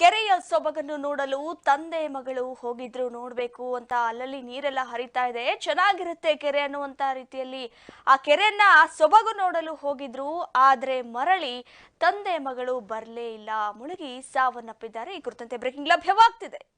ಕೆರೆಯ ಸೊಬಗನ್ನು ನೋಡಲು ತಂದೆ ಮಗಳು ಹೋಗಿದ್ರು, ನೋಡ್ಬೇಕು ಅಂತ ಅಲ್ಲಲ್ಲಿ ನೀರೆಲ್ಲ ಹರಿತಾ ಇದೆ. ಚೆನ್ನಾಗಿರುತ್ತೆ ಕೆರೆ ಅನ್ನುವಂತ ರೀತಿಯಲ್ಲಿ ಆ ಕೆರೆಯನ್ನ ಆ ಸೊಬಗು ನೋಡಲು ಹೋಗಿದ್ರು, ಆದ್ರೆ ಮರಳಿ ತಂದೆ ಮಗಳು ಬರಲೇ ಇಲ್ಲ. ಮುಳುಗಿ ಸಾವನ್ನಪ್ಪಿದ್ದಾರೆ. ಈ ಕುರಿತಂತೆ ಬ್ರೇಕಿಂಗ್ ಲಭ್ಯವಾಗ್ತಿದೆ.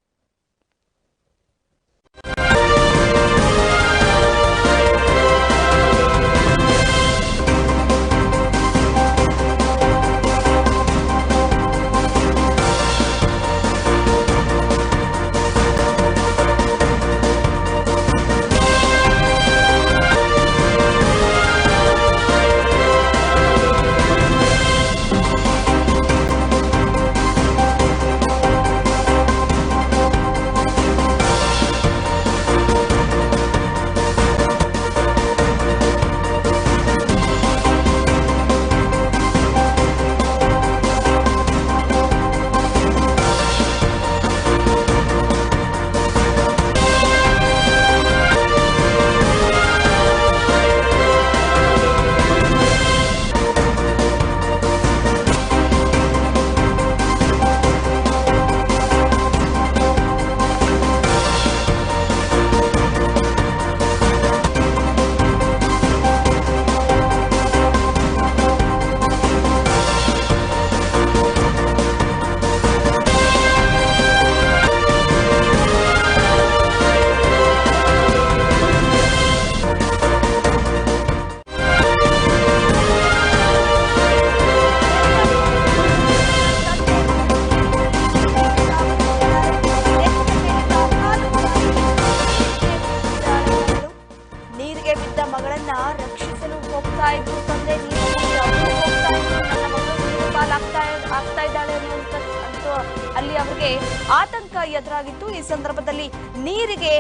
ಎದುರಾಗಿತ್ತು ಈ ಸಂದರ್ಭದಲ್ಲಿ ನೀರಿಗೆ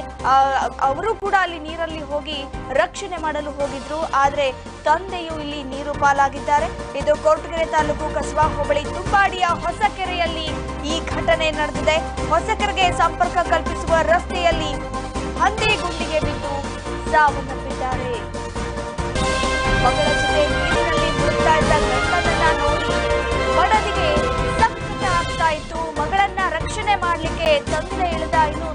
ಅವರು ಕೂಡ ಅಲ್ಲಿ ನೀರಲ್ಲಿ ಹೋಗಿ ರಕ್ಷಣೆ ಮಾಡಲು ಹೋಗಿದ್ರು. ಆದ್ರೆ ತಂದೆಯು ಇಲ್ಲಿ ನೀರು ಪಾಲಾಗಿದ್ದಾರೆ. ಇದು ಕೊರಟಗೆರೆ ತಾಲೂಕು ಕಸಬಾ ಹೋಬಳಿ ತುಂಬಾಡಿಯ ಹೊಸಕೆರೆಯಲ್ಲಿ ಈ ಘಟನೆ ನಡೆದಿದೆ. ಹೊಸಕೆರೆಗೆ ಸಂಪರ್ಕ ಕಲ್ಪಿಸುವ ರಸ್ತೆಯಲ್ಲಿ ಹಂದಿ ಗುಂಡಿಗೆ ಬಿದ್ದು ಸಾವನ್ನಪ್ಪಿದ್ದಾರೆ ಮಗಳ ಜೊತೆ ನೀರಿನಲ್ಲಿ ಮುಳುಗ್ತಾ ಇದ್ದ ನೋಡಿ ಮಡದಿಗೆ ರಕ್ಷಣೆ ಮಾಡ್ಲಿಕ್ಕೆ ತಂದೆ ಇಳಿದ ಇನ್ನು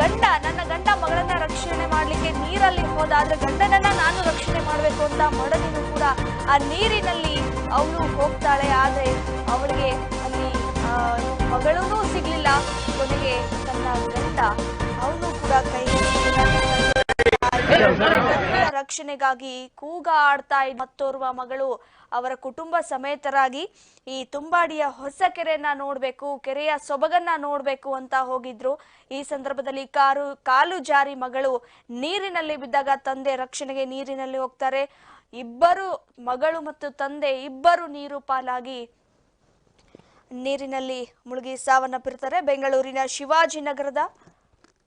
ಗಂಡ, ನನ್ನ ಗಂಡ ಮಗಳನ್ನ ರಕ್ಷಣೆ ಮಾಡ್ಲಿಕ್ಕೆ ನೀರಲ್ಲಿ ಹೋದ, ಆದ್ರೆ ಗಂಡನನ್ನ ನಾನು ರಕ್ಷಣೆ ಮಾಡ್ಬೇಕು ಅಂತ ಮಡದಿನೂ ಕೂಡ ಆ ನೀರಿನಲ್ಲಿ ಅವಳು ಹೋಗ್ತಾಳೆ. ಆದ್ರೆ ಅವಳಿಗೆ ಅಲ್ಲಿ ಮಗಳೂ ಸಿಗ್ಲಿಲ್ಲ. ಕೊನೆಗೆ ತನ್ನ ಗಂಡ, ಅವನು ಕೂಡ ಕೈ ರಕ್ಷಣೆಗಾಗಿ ಕೂಗಾಡ್ತಾ ಮತ್ತೋರ್ವ ಮಗಳು ಅವರ ಕುಟುಂಬ ಸಮೇತರಾಗಿ ಈ ತುಂಬಾಡಿಯ ಹೊಸ ಕೆರೆಯನ್ನ ನೋಡ್ಬೇಕು, ಕೆರೆಯ ಸೊಬಗನ್ನ ನೋಡ್ಬೇಕು ಅಂತ ಹೋಗಿದ್ರು. ಈ ಸಂದರ್ಭದಲ್ಲಿ ಕಾರು, ಕಾಲು ಜಾರಿ ಮಗಳು ನೀರಿನಲ್ಲಿ ಬಿದ್ದಾಗ ತಂದೆ ರಕ್ಷಣೆಗೆ ನೀರಿನಲ್ಲಿ ಹೋಗ್ತಾರೆ. ಇಬ್ಬರು ಮಗಳು ಮತ್ತು ತಂದೆ ಇಬ್ಬರು ನೀರು ಪಾಲಾಗಿ ನೀರಿನಲ್ಲಿ ಮುಳುಗಿ ಸಾವನ್ನಪ್ಪಿರ್ತಾರೆ ಬೆಂಗಳೂರಿನ ಶಿವಾಜಿನಗರದ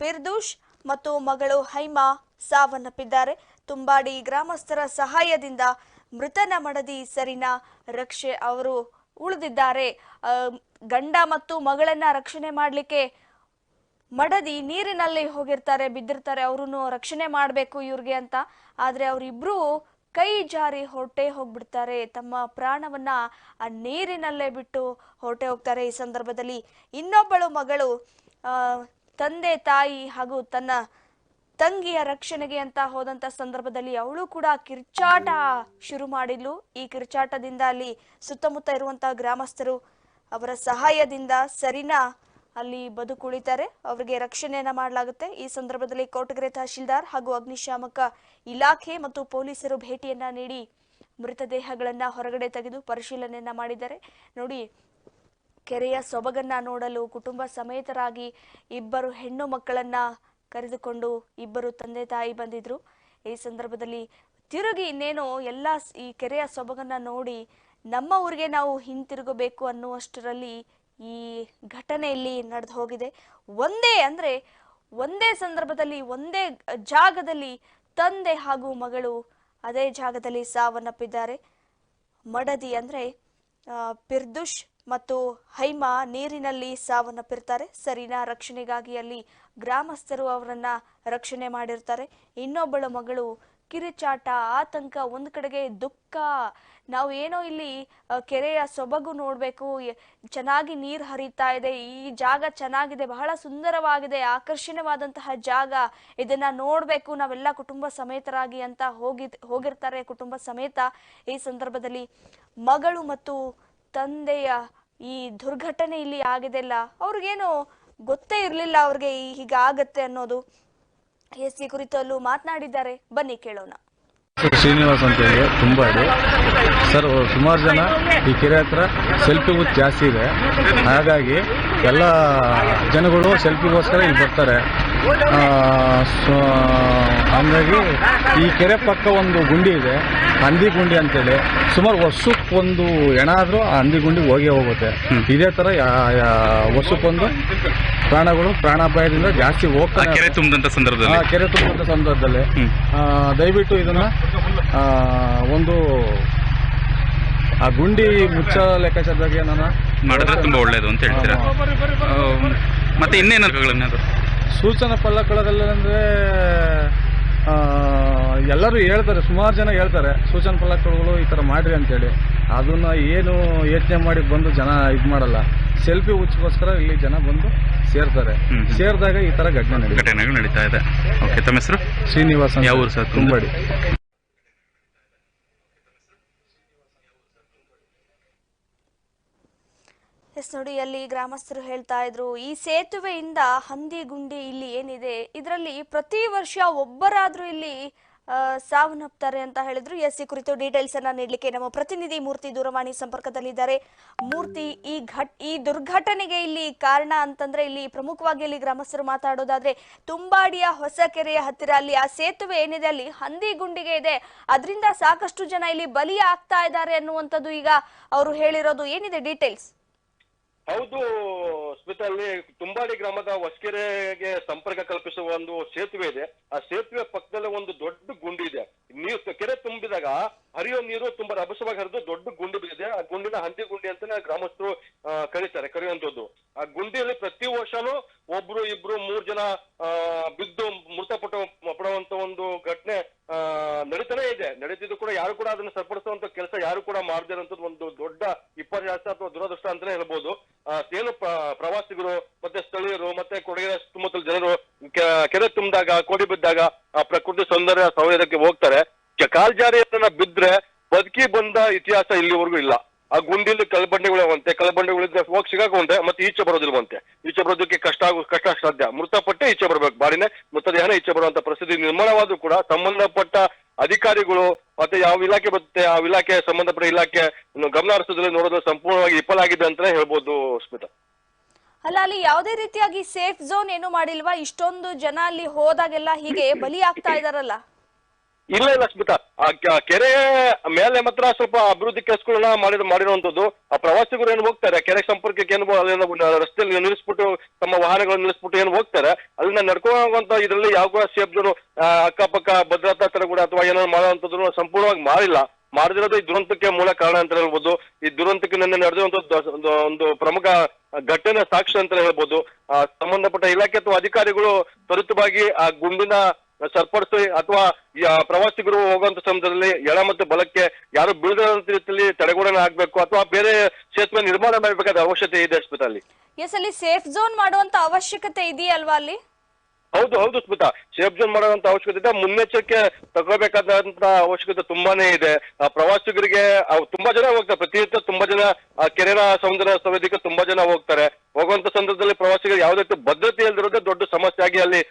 ಪಿರ್ದೂಷ್ ಮತ್ತು ಮಗಳು ಹೈಮಾ ಸಾವನ್ನಪ್ಪಿದ್ದಾರೆ. ತುಂಬಾಡಿ ಗ್ರಾಮಸ್ಥರ ಸಹಾಯದಿಂದ ಮೃತನ ಮಡದಿ ಸರಿನಾ ರಕ್ಷೆ ಅವರು ಉಳಿದಿದ್ದಾರೆ. ಗಂಡ ಮತ್ತು ಮಗಳನ್ನ ರಕ್ಷಣೆ ಮಾಡಲಿಕ್ಕೆ ಮಡದಿ ನೀರಿನಲ್ಲಿ ಹೋಗಿರ್ತಾರೆ, ಬಿದ್ದಿರ್ತಾರೆ, ಅವ್ರನ್ನು ರಕ್ಷಣೆ ಮಾಡಬೇಕು ಇವ್ರಿಗೆ ಅಂತ. ಆದ್ರೆ ಅವರಿಬ್ರು ಕೈ ಜಾರಿ ಹೊರಟೆ ಹೋಗ್ಬಿಡ್ತಾರೆ. ತಮ್ಮ ಪ್ರಾಣವನ್ನ ಆ ನೀರಿನಲ್ಲೇ ಬಿಟ್ಟು ಹೊರಟೆ ಹೋಗ್ತಾರೆ. ಈ ಸಂದರ್ಭದಲ್ಲಿ ಇನ್ನೊಬ್ಬಳು ಮಗಳು ತಂದೆ ತಾಯಿ ಹಾಗೂ ತನ್ನ ತಂಗಿಯ ರಕ್ಷಣೆಗೆ ಅಂತ ಹೋದಂತ ಸಂದರ್ಭದಲ್ಲಿ ಅವಳು ಕೂಡ ಕಿರ್ಚಾಟ ಶುರು ಮಾಡಿದ್ಲು. ಈ ಕಿರ್ಚಾಟದಿಂದ ಅಲ್ಲಿ ಸುತ್ತಮುತ್ತ ಇರುವಂತಹ ಗ್ರಾಮಸ್ಥರು ಅವರ ಸಹಾಯದಿಂದ ಸರಿನಾ ಅಲ್ಲಿ ಬದುಕುಳಿತಾರೆ. ಅವರಿಗೆ ರಕ್ಷಣೆಯನ್ನ ಮಾಡಲಾಗುತ್ತೆ. ಈ ಸಂದರ್ಭದಲ್ಲಿ ಕೋಟಗೆರೆ ತಹಶೀಲ್ದಾರ್ ಹಾಗೂ ಅಗ್ನಿಶಾಮಕ ಇಲಾಖೆ ಮತ್ತು ಪೊಲೀಸರು ಭೇಟಿಯನ್ನ ನೀಡಿ ಮೃತದೇಹಗಳನ್ನ ಹೊರಗಡೆ ತೆಗೆದು ಪರಿಶೀಲನೆಯನ್ನ ಮಾಡಿದ್ದಾರೆ. ನೋಡಿ, ಕೆರೆಯ ಸೊಬಗನ್ನ ನೋಡಲು ಕುಟುಂಬ ಸಮೇತರಾಗಿ ಇಬ್ಬರು ಹೆಣ್ಣು ಮಕ್ಕಳನ್ನ ಕರೆದುಕೊಂಡು ಇಬ್ಬರು ತಂದೆ ತಾಯಿ ಬಂದಿದ್ರು. ಈ ಸಂದರ್ಭದಲ್ಲಿ ತಿರುಗಿ ಇನ್ನೇನು ಎಲ್ಲ ಈ ಕೆರೆಯ ಸೊಬಗನ್ನ ನೋಡಿ ನಮ್ಮ ಊರಿಗೆ ನಾವು ಹಿಂತಿರುಗಬೇಕು ಅನ್ನುವಷ್ಟರಲ್ಲಿ ಈ ಘಟನೆಯಲ್ಲಿ ನಡೆದು ಹೋಗಿದೆ. ಒಂದೇ ಅಂದ್ರೆ ಒಂದೇ ಸಂದರ್ಭದಲ್ಲಿ ಒಂದೇ ಜಾಗದಲ್ಲಿ ತಂದೆ ಹಾಗೂ ಮಗಳು ಅದೇ ಜಾಗದಲ್ಲಿ ಸಾವನ್ನಪ್ಪಿದ್ದಾರೆ. ಮಡದಿ ಅಂದ್ರೆ ಪಿರ್ದುಷ್ ಮತ್ತು ಹೈಮಾ ನೀರಿನಲ್ಲಿ ಸಾವನ್ನಪ್ಪಿರ್ತಾರೆ ಸರಿನಾ ರಕ್ಷಣೆಗಾಗಿ ಅಲ್ಲಿ ಗ್ರಾಮಸ್ಥರು ಅವರನ್ನ ರಕ್ಷಣೆ ಮಾಡಿರ್ತಾರೆ. ಇನ್ನೊಬ್ಬಳ ಮಗಳು ಕಿರಿಚಾಟ, ಆತಂಕ, ಒಂದು ಕಡೆಗೆ ದುಃಖ. ನಾವು ಏನೋ ಇಲ್ಲಿ ಕೆರೆಯ ಸೊಬಗು ನೋಡಬೇಕು. ಚೆನ್ನಾಗಿ ನೀರು ಹರಿತಾ ಇದೆ. ಈ ಜಾಗ ಚೆನ್ನಾಗಿದೆ. ಬಹಳ ಸುಂದರವಾಗಿದೆ. ಆಕರ್ಷಣೀಯವಾದಂತಹ ಜಾಗ. ಇದನ್ನ ನೋಡಬೇಕು. ನಾವೆಲ್ಲ ಕುಟುಂಬ ಸಮೇತರಾಗಿ ಅಂತ ಹೋಗಿ ಹೋಗಿರ್ತಾರೆ ಕುಟುಂಬ ಸಮೇತ. ಈ ಸಂದರ್ಭದಲ್ಲಿ ಮಗಳು ಮತ್ತು ತಂದೆಯ ಈ ದುರ್ಘಟನೆ ಇಲ್ಲಿ ಆಗಿದೆಲ್ಲ ಅವ್ರಿಗೇನು ಗೊತ್ತೇ ಇರಲಿಲ್ಲ ಅವ್ರಿಗೆ ಹೀಗಾಗತ್ತೆ ಅನ್ನೋದು. ಎಸ್ ಈ ಕುರಿತಲ್ಲೂ ಮಾತನಾಡಿದ್ದಾರೆ. ಬನ್ನಿ ಕೇಳೋಣ. ಶ್ರೀನಿವಾಸ್ ಅಂತ ಹೇಳಿ, ತುಂಬ ಇದೆ. ಸರ್, ಸುಮಾರು ಜನ ಈ ಕೆರೆ ಹತ್ರ ಸೆಲ್ಫಿ ಬೂತ್ ಜಾಸ್ತಿ ಇದೆ. ಹಾಗಾಗಿ ಎಲ್ಲ ಜನಗಳು ಸೆಲ್ಫಿಗೋಸ್ಕರ ಇಲ್ಲಿ ಬರ್ತಾರೆ. ಸೊ ಹಂಗಾಗಿ ಈ ಕೆರೆ ಪಕ್ಕ ಒಂದು ಗುಂಡಿ ಇದೆ ಹಂದಿ ಗುಂಡಿ ಅಂತೇಳಿ. ಸುಮಾರು ವರ್ಷಕ್ಕೆ ಒಂದು ಹೆಣ ಆದರೂ ಆ ಹಂದಿ ಗುಂಡಿ ಹೋಗೇ ಹೋಗುತ್ತೆ. ಇದೇ ಥರ ವರ್ಷಕ್ಕೊಂದು ಪ್ರಾಣಗಳು ಪ್ರಾಣಾಪಾಯದಿಂದ ಜಾಸ್ತಿ ಆ ಹೋಗ್ತಾರೆ ಕೆರೆ ತುಂಬಿದಂಥ ಆ, ಸಂದರ್ಭದಲ್ಲಿ? ಕೆರೆ ತುಂಬುವಂಥ ಸಂದರ್ಭದಲ್ಲಿ. ದಯವಿಟ್ಟು ಇದನ್ನು ಒಂದು ಆ ಗುಂಡಿ ಮುಚ್ಚ ಲೆಕ್ಕಾಚಾರದಾಗೆ ನಾನು ಮಾಡಿದ್ರೆ ತುಂಬಾ ಒಳ್ಳೇದು ಅಂತ ಹೇಳ್ತೀರಾ? ಮತ್ತೆ ಅದು? ಸೂಚನಾ ಫಲಕಗಳಲ್ಲಿ ಅಂದ್ರೆ ಆ, ಎಲ್ಲರೂ ಹೇಳ್ತಾರೆ ಸುಮಾರು ಜನ ಹೇಳ್ತಾರೆ ಸೂಚನಾ ಫಲಕಗಳು ಈ ಥರ ಮಾಡ್ರಿ ಅಂತೇಳಿ. ಅದನ್ನ ಏನು ಯೋಚನೆ ಮಾಡಿ ಬಂದು ಜನ ಇದು ಮಾಡಲ್ಲ. ಸೆಲ್ಫಿ ಹುಚ್ಚಗೋಸ್ಕರ ಇಲ್ಲಿ ಜನ ಬಂದು ಸೇರ್ತಾರೆ. ಸೇರಿದಾಗ ಈ ಥರ ಘಟನೆ ನಡೀತಾ ಇದೆ. ಓಕೆ ತಮ್ಮ ಹೆಸರು? ಶ್ರೀನಿವಾಸ್ ಯಾವ ಊರು ಸರ್? ತುಂಬಡಿ ಎಸ್ ನೋಡಿ, ಅಲ್ಲಿ ಗ್ರಾಮಸ್ಥರು ಹೇಳ್ತಾ ಇದ್ರು, ಈ ಸೇತುವೆಯಿಂದ ಹಂದಿ ಗುಂಡಿ ಇಲ್ಲಿ ಏನಿದೆ, ಇದರಲ್ಲಿ ಪ್ರತಿ ವರ್ಷ ಒಬ್ಬರಾದ್ರೂ ಇಲ್ಲಿ ಸಾವನ್ನಪ್ತಾರೆ ಅಂತ ಹೇಳಿದ್ರು. ಎಸ್, ಈ ಕುರಿತು ಡೀಟೇಲ್ಸ್ ಅನ್ನ ನೀಡಲಿಕ್ಕೆ ನಮ್ಮ ಪ್ರತಿನಿಧಿ ಮೂರ್ತಿ ದೂರವಾಣಿ ಸಂಪರ್ಕದಲ್ಲಿದ್ದಾರೆ. ಮೂರ್ತಿ, ಈ ಘಟ್, ಈ ದುರ್ಘಟನೆಗೆ ಇಲ್ಲಿ ಕಾರಣ ಅಂತಂದ್ರೆ, ಇಲ್ಲಿ ಪ್ರಮುಖವಾಗಿ ಇಲ್ಲಿ ಗ್ರಾಮಸ್ಥರು ಮಾತಾಡೋದಾದ್ರೆ, ತುಂಬಾಡಿಯ ಹೊಸ ಕೆರೆಯ ಹತ್ತಿರ ಅಲ್ಲಿ ಆ ಸೇತುವೆ ಏನಿದೆ, ಅಲ್ಲಿ ಹಂದಿ ಗುಂಡಿಗೆ ಇದೆ. ಅದರಿಂದ ಸಾಕಷ್ಟು ಜನ ಇಲ್ಲಿ ಬಲಿ ಆಗ್ತಾ ಇದ್ದಾರೆ ಅನ್ನುವಂಥದ್ದು ಈಗ ಅವರು ಹೇಳಿರೋದು. ಏನಿದೆ ಡೀಟೇಲ್ಸ್ ಹೌದು ಸ್ಮಿತಾ ಅಲ್ಲಿ ತುಂಬಾಡಿ ಗ್ರಾಮದ ಹೊಸಕೆರೆಗೆ ಸಂಪರ್ಕ ಕಲ್ಪಿಸುವ ಒಂದು ಸೇತುವೆ ಇದೆ. ಆ ಸೇತುವೆ ಪಕ್ಕದಲ್ಲೇ ಒಂದು ದೊಡ್ಡ ಗುಂಡಿ ಇದೆ. ನೀರು ಕೆರೆ ತುಂಬಿದಾಗ ಹರಿಯೋ ನೀರು ತುಂಬಾ ರಭಸವಾಗಿ ಹರಿದು ದೊಡ್ಡ ಗುಂಡಿ ಬಿದ್ದಿದೆ. ಆ ಗುಂಡಿನ ಹಂದಿ ಗುಂಡಿ ಅಂತಾನೆ ಗ್ರಾಮಸ್ಥರು ಕರೀತಾರೆ ಕರೆಯುವಂತದ್ದು ಆ ಗುಂಡಿಯಲ್ಲಿ ಪ್ರತಿ ವರ್ಷನೂ ಒಬ್ರು ಇಬ್ರು ಮೂರ್ ಜನ ಬಿದ್ದು ಮೃತಪಟ್ಟ ಪಡುವಂತ ಒಂದು ಘಟನೆ ನಡೀತಾನೆ ಇದೆ. ನಡೀತಿದ್ದು ಕೂಡ ಯಾರು ಕೂಡ ಅದನ್ನ ಸರಿಪಡಿಸುವಂತ ಕೆಲಸ ಯಾರು ಕೂಡ ಮಾಡದೇ ಒಂದು ದೊಡ್ಡ ವಿಪರ್ಯಾಸ ಅಥವಾ ದುರದೃಷ್ಟ ಅಂತಾನೆ ಹೇಳ್ಬೋದು ಆ, ಏನು ಪ್ರವಾಸಿಗರು ಮತ್ತೆ ಸ್ಥಳೀಯರು ಮತ್ತೆ ಕೊಡಗಿನ ಸುತ್ತಮುತ್ತಲ ಜನರು ಕೆರೆ ತುಂಬಿದಾಗ, ಕೋಡಿ ಬಿದ್ದಾಗ, ಆ ಪ್ರಕೃತಿ ಸೌಂದರ್ಯ ಸೌಂದರ್ಯಕ್ಕೆ ಹೋಗ್ತಾರೆ. ಕಾಲ್ಜಾರಿಯನ್ನ ಬಿದ್ರೆ ಬದುಕಿ ಬಂದ ಇತಿಹಾಸ ಇಲ್ಲಿವರೆಗೂ ಇಲ್ಲ. ಆ ಗುಂಡಿಲಿ ಕಲ್ಬಂಡೆಗಳು ಅವಂತೆ ಕಲ್ಬಂಡೆಗಳಿದ್ರೆ ಹೋಗಿ ಸಿಗಾಕೊಂಡ್ರೆ ಮತ್ತೆ ಈಚೆ ಬರೋದಿಲ್ವಂತೆ. ಈಚೆ ಬರೋದಕ್ಕೆ ಕಷ್ಟ ಆಗೋ, ಕಷ್ಟ ಸಾಧ್ಯ. ಮೃತಪಟ್ಟೆ ಈಚೆ ಬರ್ಬೇಕು, ಬಾಡಿನೇ ಮೃತದೇಹನ ಈಚೆ ಬರುವಂತ ಪರಿಸ್ಥಿತಿ ನಿರ್ಮಾಣವಾದ್ರೂ ಕೂಡ ಸಂಬಂಧಪಟ್ಟ ಅಧಿಕಾರಿಗಳು ಮತ್ತೆ ಯಾವ ಇಲಾಖೆ ಬರುತ್ತೆ, ಆ ಇಲಾಖೆ ಸಂಬಂಧಪಟ್ಟ ಇಲಾಖೆ ಗಮನ ಹರಿಸೋದ್ರಲ್ಲಿ ನೋಡೋದು ಸಂಪೂರ್ಣವಾಗಿ ವಿಫಲಾಗಿದೆ ಅಂತಾನೆ ಹೇಳ್ಬೋದು ಸ್ಮಿತಾ. ಅಲ್ಲ, ಅಲ್ಲಿ ಯಾವುದೇ ರೀತಿಯಾಗಿ ಸೇಫ್ ಝೋನ್ ಏನು ಮಾಡಿಲ್ವಾ? ಇಷ್ಟೊಂದು ಜನ ಅಲ್ಲಿ ಹೋದಾಗೆಲ್ಲ ಹೀಗೆ ಬಲಿ ಆಗ್ತಾ ಇದಾರಲ್ಲ. ಇಲ್ಲ ಕ- ಕೆರೆ ಮೇಲೆ ಮಾತ್ರ ಸ್ವಲ್ಪ ಅಭಿವೃದ್ಧಿ ಕೆಲಸಗಳನ್ನ ಮಾಡಿರೋ ಮಾಡಿರುವಂತದ್ದು ಆ ಪ್ರವಾಸಿಗರು ಏನು ಹೋಗ್ತಾರೆ? ಕೆರೆ ಸಂಪರ್ಕಕ್ಕೆ ಏನು ಅಲ್ಲೇನೋ ರಸ್ತೆಯಲ್ಲಿ ನಿಲ್ಲಿಸ್ಬಿಟ್ಟು ತಮ್ಮ ವಾಹನಗಳನ್ನು ನಿಲ್ಲಿಸ್ಬಿಟ್ಟು ಏನು ಹೋಗ್ತಾರೆ? ಅಲ್ಲಿಂದ ನಡ್ಕೊಂಡಂತ ಇದರಲ್ಲಿ ಯಾವ ಸೇಬ್ದನು ಅಕ್ಕಪಕ್ಕ ಭದ್ರತಾ ತರ ಕೂಡ ಅಥವಾ ಏನೋ ಮಾಡುವಂತದ್ದು ಸಂಪೂರ್ಣವಾಗಿ ಮಾಡಿಲ್ಲ. ಮಾಡದಿರೋದು ಈ ದುರಂತಕ್ಕೆ ಮೂಲ ಕಾರಣ ಅಂತ ಹೇಳ್ಬೋದು. ಈ ದುರಂತಕ್ಕೆ ನಿನ್ನೆ ನಡೆದಿರುವಂತ ಒಂದು ಒಂದು ಪ್ರಮುಖ ಘಟನೆ ಸಾಕ್ಷಿ ಅಂತ ಹೇಳ್ಬೋದು. ಆ, ಸಂಬಂಧಪಟ್ಟ ಇಲಾಖೆ ಅಥವಾ ಅಧಿಕಾರಿಗಳು ತ್ವರಿತವಾಗಿ ಆ ಗುಂಡಿನ ಸರಿಪಡಿಸಿ ಅಥವಾ ಪ್ರವಾಸಿಗರು ಹೋಗುವಂತ ಸಮಯದಲ್ಲಿ ಎಡ ಮತ್ತು ಬಲಕ್ಕೆ ಯಾರು ಬೀಳದಂತ ರೀತಿಯಲ್ಲಿ ತಡೆಗೋಡನೆ ಆಗ್ಬೇಕು ಅಥವಾ ಬೇರೆ ಸೇತುವೆ ನಿರ್ಮಾಣ ಮಾಡಬೇಕಾದ ಅವಶ್ಯಕತೆ ಇದೆ ಸ್ಮಿತಾ ಅಲ್ಲಿ ಎಸ್ ಅಲ್ಲಿ ಸೇಫ್ ಝೋನ್ ಮಾಡುವಂತ ಅವಶ್ಯಕತೆ ಇದೆಯಲ್ವಾ ಅಲ್ಲಿ? ಹೌದು ಹೌದು ಸ್ಮಿತಾ. ಸೇಫ್ ಜೋನ್ ಮಾಡುವಂತ ಅವಶ್ಯಕತೆ ಇದೆ. ಮುನ್ನೆಚ್ಚರಿಕೆ ತಗೋಬೇಕಾದಂತ ಅವಶ್ಯಕತೆ ತುಂಬಾನೇ ಇದೆ. ಆ ಪ್ರವಾಸಿಗರಿಗೆ ತುಂಬಾ ಜನ ಹೋಗ್ತಾರೆ. ಪ್ರತಿನಿತ್ಯ ತುಂಬಾ ಜನ ಕೆರೆನ ಸೌಂದರ್ಯ ಸೌಲಭ್ಯಕ್ಕೆ ತುಂಬಾ ಜನ ಹೋಗ್ತಾರೆ. ಹೋಗುವಂತ ಸಂದರ್ಭದಲ್ಲಿ ಪ್ರವಾಸಿಗರು ಯಾವುದೇ ರೀತಿ ಭದ್ರತೆ ಇಲ್ದಿರೋದೇ ದೊಡ್ಡ ಸಮಸ್ಯೆ ಆಗಿ ಅಲ್ಲಿ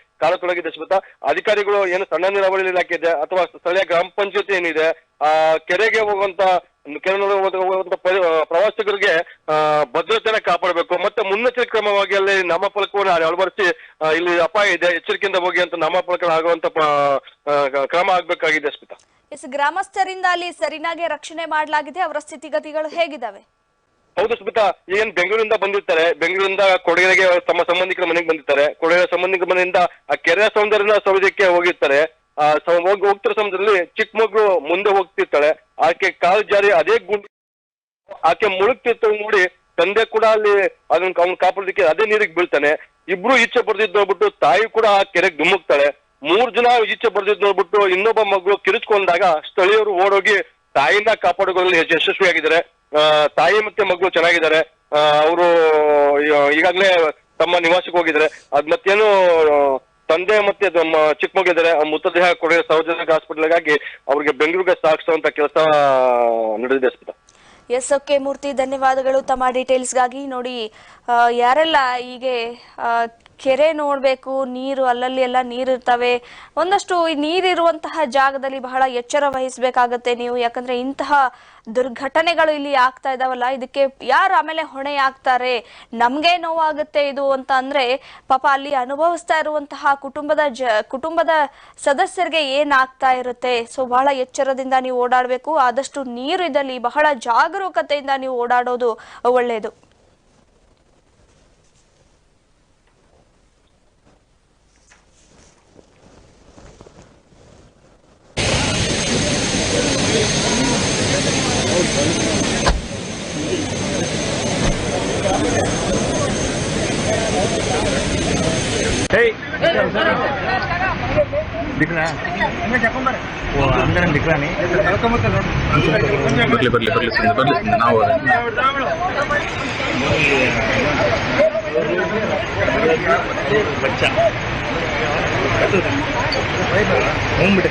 ಅಧಿಕಾರಿಗಳು ಏನು ಸಣ್ಣ ನೀರಾವರಿ ಇಲಾಖೆ ಇದೆ ಅಥವಾ ಸ್ಥಳೀಯ ಗ್ರಾಮ ಪಂಚಾಯತಿ ಏನಿದೆ, ಆ, ಕೆರೆಗೆ ಹೋಗುವಂತ ಕೆರೆ ಹೋಗುವಂತ ಪ್ರವಾಸಿಗರಿಗೆ ಭದ್ರತೆನ ಕಾಪಾಡಬೇಕು. ಮತ್ತೆ ಮುನ್ನೆಚ್ಚರಿಕೆ ಕ್ರಮವಾಗಿ ಅಲ್ಲಿ ನಾಮಫಲಕವನ್ನು ಅಳವಡಿಸಿ ಇಲ್ಲಿ ಅಪಾಯ ಇದೆ, ಎಚ್ಚರಿಕೆಯಿಂದ ಹೋಗಿ ಅಂತ ನಾಮಫಲಕ ಆಗುವಂತ ಕ್ರಮ ಆಗ್ಬೇಕಾಗಿದೆ, ಸ್ಮಿತಾ. ಎಸ್, ಗ್ರಾಮಸ್ಥರಿಂದ ಅಲ್ಲಿ ಸರಿನಾಗೆ ರಕ್ಷಣೆ ಮಾಡಲಾಗಿದೆ. ಅವರ ಸ್ಥಿತಿಗತಿಗಳು ಹೇಗಿದಾವೆ ಹೌದು ಸ್ಮಿತಾ, ಏನ್ ಬೆಂಗಳೂರಿಂದ ಬಂದಿರ್ತಾರೆ, ಬೆಂಗಳೂರಿಂದ ಕೊಡಗೆರೆಗೆ ತಮ್ಮ ಸಂಬಂಧಿಕರ ಮನೆಗೆ ಬಂದಿರ್ತಾರೆ, ಕೊಡಗಿನ ಸಂಬಂಧಿಕರ ಮನೆಯಿಂದ ಆ ಕೆರೆ ಸೌಂದರ್ಯನ ಸೌದಕ್ಕೆ ಹೋಗಿರ್ತಾರೆ. ಆ ಹೋಗ್ತಿರೋ ಸಮಯದಲ್ಲಿ ಚಿಕ್ಕ ಮಗು ಮುಂದೆ ಹೋಗ್ತಿರ್ತಾಳೆ. ಆಕೆ ಕಾಲು ಜಾರಿ ಅದೇ ಗುಂಡಿ, ಆಕೆ ಮುಳುಗ್ತಿರ್ತ ನೋಡಿ, ತಂದೆ ಕೂಡ ಅಲ್ಲಿ ಅದನ್ನ ಅವ್ನ ಕಾಪಾಡೋದಕ್ಕೆ ಅದೇ ನೀರಿಗೆ ಬೀಳ್ತಾನೆ. ಇಬ್ರು ಈಚೆ ಬರ್ದಿದ್ ನೋಡ್ಬಿಟ್ಟು ತಾಯಿ ಕೂಡ ಆ ಕೆರೆಗೆ ಧುಮುಕ್ತಾಳೆ. ಮೂರ್ ಜನ ಈಚೆ ಬರ್ದಿದ್ ನೋಡ್ಬಿಟ್ಟು ಇನ್ನೊಬ್ಬ ಮಗಳು ಕಿರಿಚ್ಕೊಂಡಾಗ ಸ್ಥಳೀಯರು ಓಡೋಗಿ ತಾಯಿನ ಕಾಪಾಡಿಕೊಳ್ಳಲು ಯಶಸ್ವಿಯಾಗಿದ್ದಾರೆ. ತಾಯಿ ಮತ್ತೆ ಮಗಳು ಚೆನ್ನಾಗಿದ್ದಾರೆ. ಅವರು ಈಗಾಗಲೇ ತಮ್ಮ ನಿವಾಸಕ್ಕೆ ಹೋಗಿದ್ದಾರೆ. ಅದ್ ಮತ್ತೇನು, ತಂದೆ ಮತ್ತೆ ಚಿಕ್ಕ ಆ ಮೃತದೇಹ ಕೊಡಗಿನ ಸಾರ್ವಜನಿಕ ಹಾಸ್ಪಿಟಲ್ಗಾಗಿ ಅವ್ರಿಗೆ ಬೆಂಗಳೂರಿಗೆ ಸಾಗಿಸುವಂತ ಕೆಲಸ ನಡೆದಿದೆ ಎಸ್, ಓಕೆ, ಮೂರ್ತಿ, ಧನ್ಯವಾದಗಳು ತಮ್ಮ ಡೀಟೇಲ್ಸ್ಗಾಗಿ. ನೋಡಿ ಯಾರೆಲ್ಲ ಹೀಗೆ ಕೆರೆ ನೋಡಬೇಕು, ನೀರು, ಅಲ್ಲಲ್ಲಿ ಎಲ್ಲ ನೀರಿರ್ತವೆ ಒಂದಷ್ಟು ಈ ನೀರಿರುವಂತಹ ಜಾಗದಲ್ಲಿ ಬಹಳ ಎಚ್ಚರ ವಹಿಸಬೇಕಾಗತ್ತೆ ನೀವು. ಯಾಕಂದ್ರೆ ಇಂತಹ ದುರ್ಘಟನೆಗಳು ಇಲ್ಲಿ ಆಗ್ತಾ ಇದಾವಲ್ಲ, ಇದಕ್ಕೆ ಯಾರು ಆಮೇಲೆ ಹೊಣೆ ಆಗ್ತಾರೆ? ನಮ್ಗೆ ನೋವಾಗುತ್ತೆ ಇದು ಅಂತ ಅಂದ್ರೆ, ಪಾಪ ಅಲ್ಲಿ ಅನುಭವಿಸ್ತಾ ಇರುವಂತಹ ಕುಟುಂಬದ ಜ, ಕುಟುಂಬದ ಸದಸ್ಯರಿಗೆ ಏನಾಗ್ತಾ ಇರುತ್ತೆ? ಸೊ ಬಹಳ ಎಚ್ಚರದಿಂದ ನೀವು ಓಡಾಡಬೇಕು. ಆದಷ್ಟು ನೀರು ಇದ್ದಲ್ಲಿ ಬಹಳ ಜಾಗರೂಕತೆಯಿಂದ ನೀವು ಓಡಾಡೋದು ಒಳ್ಳೆಯದು ಬರ್ಲಿ ಬರ್ಲಿ ಬರ್ಲಿ ಸುಮ್ನೆ ಬರ್ಲಿ ಸುಮ್ನೆ ನಾವು ಹ್ಞೂ ಬಿಡಿ.